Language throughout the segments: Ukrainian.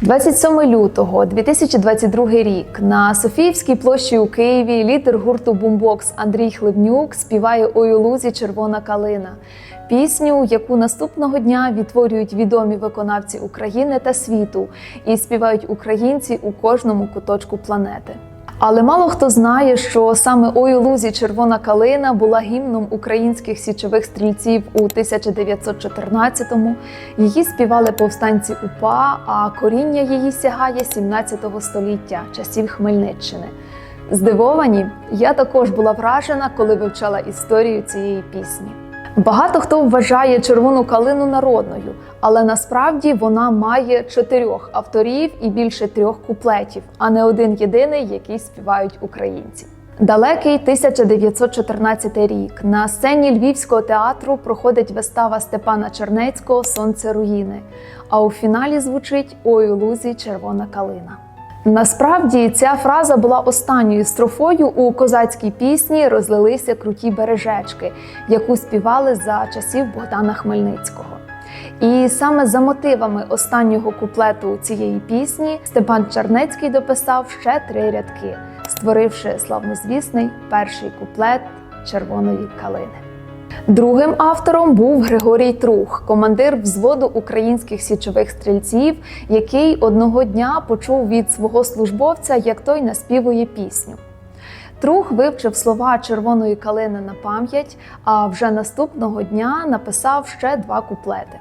27 лютого 2022 рік на Софіївській площі у Києві лідер гурту Бумбокс Андрій Хлебнюк співає «Ой у лузі червона калина. Пісню, яку наступного дня відтворюють відомі виконавці України та світу, і співають українці у кожному куточку планети. Але мало хто знає, що саме «Ой у лузі червона калина була гімном українських січових стрільців у 1914-му. Її співали повстанці УПА, а коріння її сягає 17 століття, часів Хмельниччини. Здивовані, я також була вражена, коли вивчала історію цієї пісні. Багато хто вважає червону калину народною, але насправді вона має чотирьох авторів і більше трьох куплетів, а не один єдиний, який співають українці. Далекий 1914 рік на сцені Львівського театру проходить вистава Степана Чернецького Сонце руїни. А у фіналі звучить Ой у лузі червона калина. Насправді ця фраза була останньою строфою у козацькій пісні Розлилися круті бережечки, яку співали за часів Богдана Хмельницького. І саме за мотивами останнього куплету цієї пісні Степан Чернецький дописав ще три рядки, створивши славнозвісний перший куплет червоної калини. Другим автором був Григорій Трух, командир взводу українських січових стрільців, який одного дня почув від свого службовця, як той наспівує пісню. Трух вивчив слова червоної калини на пам'ять, а вже наступного дня написав ще два куплети.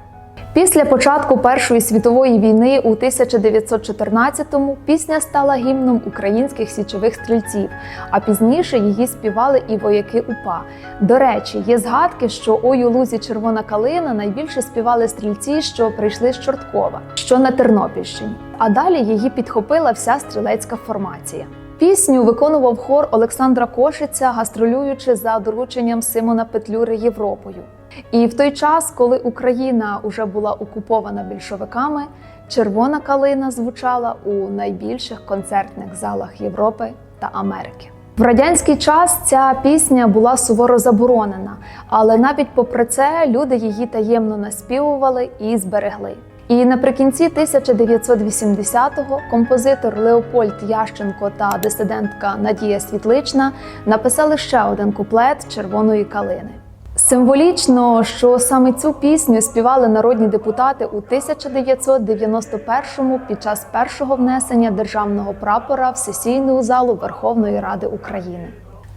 Після початку Першої світової війни у 1914-му пісня стала гімном українських січових стрільців, а пізніше її співали і вояки УПА. До речі, є згадки, що «Ой у лузі червона калина найбільше співали стрільці, що прийшли з Чорткова, що на Тернопільщині. А далі її підхопила вся стрілецька формація. Пісню виконував хор Олександра Кошиця, гастролюючи за дорученням Симона Петлюри Європою. І в той час, коли Україна вже була окупована більшовиками, червона калина звучала у найбільших концертних залах Європи та Америки. В радянський час ця пісня була суворо заборонена, але навіть попри це люди її таємно наспівували і зберегли. І наприкінці 1980-го композитор Леопольд Ященко та дисидентка Надія Світлична написали ще один куплет червоної калини. Символічно, що саме цю пісню співали народні депутати у 1991-му під час першого внесення державного прапора в сесійну залу Верховної Ради України.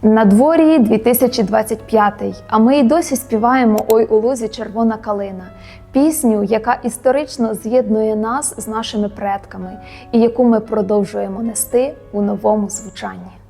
На дворі 2025, а ми й досі співаємо Ой у лузі червона калина, пісню, яка історично з'єднує нас з нашими предками і яку ми продовжуємо нести у новому звучанні.